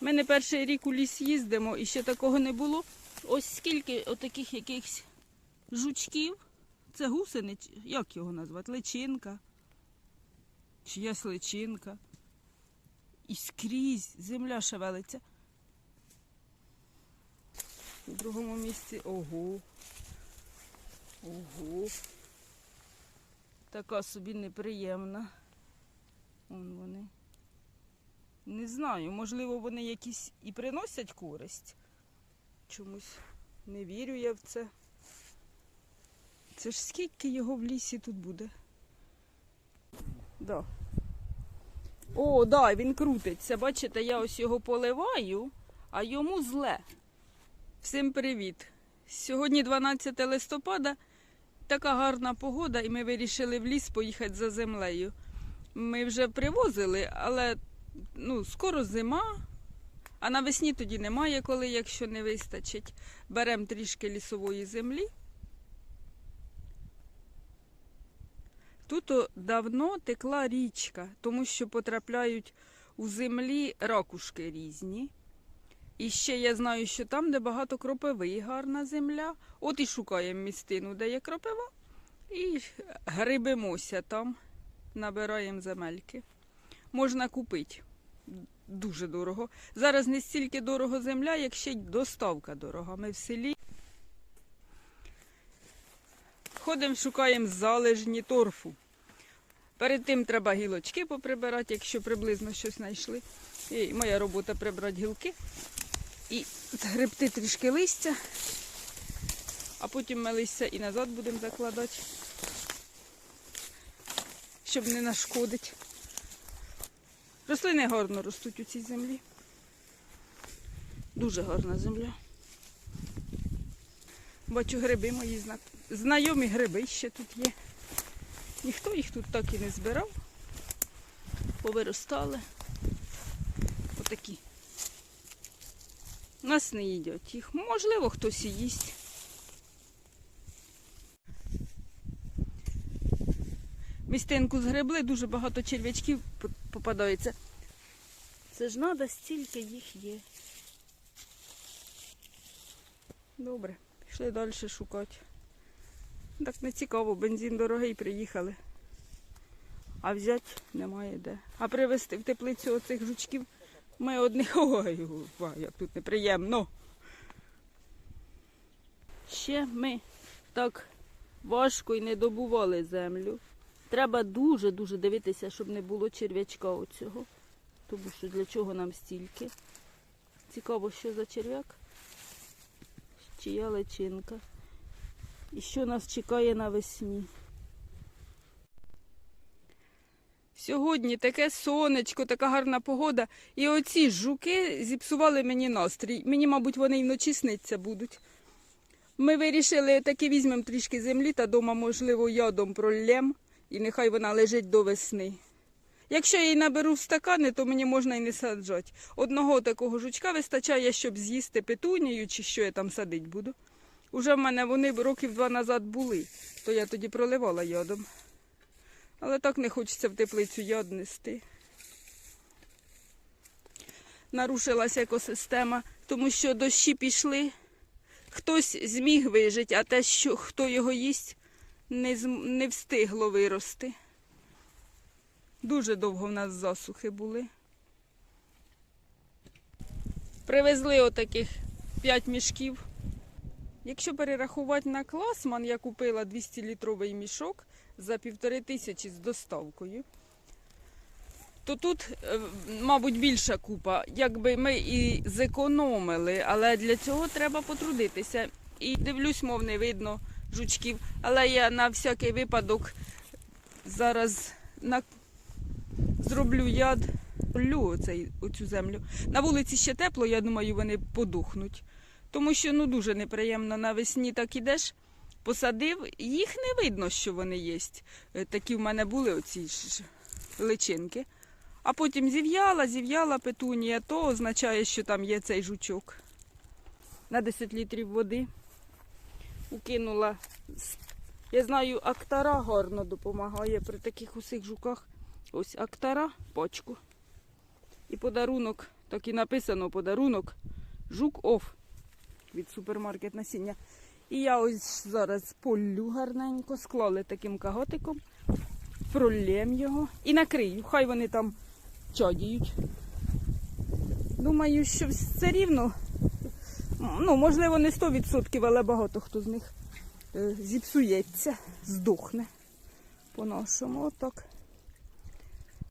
Ми не перший рік у ліс їздимо і ще такого не було. Ось скільки отаких якихось жучків. Це гусени, як його назвати? Личинка. Чиясь личинка. І скрізь земля шевелиться. У другому місці ого. Ого. Така собі неприємна. Вон вони. Не знаю, можливо, вони якісь і приносять користь. Чомусь не вірю я в це. Це ж скільки його в лісі тут буде? Да. О, да, він крутиться. Бачите, я ось його поливаю, а йому зле. Всім привіт! Сьогодні 12 листопада, така гарна погода, і ми вирішили в ліс поїхати за землею. Ми вже привозили, але ну, скоро зима, а навесні тоді немає коли, якщо не вистачить. Беремо трішки лісової землі. Тут давно текла річка, тому що потрапляють у землі ракушки різні. І ще я знаю, що там, де багато кропиви, гарна земля. От і шукаємо містину, де є кропива, і грибимося там, набираємо земельки. Можна купити. Дуже дорого. Зараз не стільки дорого земля, як ще й доставка дорога. Ми в селі. Ходимо, шукаємо залежні торфу. Перед тим треба гілочки поприбирати, якщо приблизно щось знайшли. І моя робота прибрати гілки і згребти трішки листя, а потім ми листя і назад будемо закладати, щоб не нашкодити. Рослини гарно ростуть у цій землі. Дуже гарна земля. Бачу гриби мої зна- знайомі гриби ще тут є. Ніхто їх тут так і не збирав. Повиростали. Отакі. Нас не їдять їх. Можливо, хтось і їсть. Містинку згребли, дуже багато черв'ячків по- попадається. Це ж треба, стільки їх є. Добре, пішли далі шукати. Так не цікаво, бензин дорогий, приїхали. А взяти немає де. А привезти в теплицю оцих жучків ми одних. Ой, як тут неприємно. Ще ми так важко і не добували землю. Треба дуже-дуже дивитися, щоб не було черв'ячка оцього. Тому що для чого нам стільки. Цікаво, що за черв'як? Чия личинка. І що нас чекає навесні. Сьогодні таке сонечко, така гарна погода. І оці жуки зіпсували мені настрій. Мені, мабуть, вони і вночі сниться будуть. Ми вирішили таки візьмемо трішки землі та дома, можливо, ядом проллєм, і нехай вона лежить до весни. Якщо я її наберу в стакани, то мені можна і не саджати. Одного такого жучка вистачає, щоб з'їсти петунію, чи що я там садить буду. Уже в мене вони років два назад були, то я тоді проливала ядом. Але так не хочеться в теплицю яд нести. Нарушилася екосистема, тому що дощі пішли. Хтось зміг вижити, а те, що хто його їсть, не, не встигло вирости. Дуже довго в нас засухи були. Привезли отаких 5 мішків. Якщо перерахувати на класман, я купила 200-літровий мішок за півтори тисячі з доставкою. То тут, е, мабуть, більша купа. Якби ми і зекономили, але для цього треба потрудитися. І дивлюсь, мов не видно жучків. Але я на всякий випадок зараз на... зроблю яд, полю оцей, оцю землю. На вулиці ще тепло, я думаю, вони подухнуть. Тому що ну дуже неприємно навесні так ідеш, посадив, їх не видно, що вони є. Е, Такі в мене були оці ж личинки. А потім зів'яла, зів'яла петунія, то означає, що там є цей жучок. На 10 літрів води укинула. Я знаю, актара гарно допомагає при таких усіх жуках. Ось актара, пачку. І подарунок Так і написано подарунок жук оф від супермаркет насіння. І я ось зараз полю гарненько, склали таким каготиком, проллєм його і накрию. Хай вони там чадіють. Думаю, що все рівно, ну, можливо, не 100%, але багато хто з них е, зіпсується, здохне по-нашому. Отак.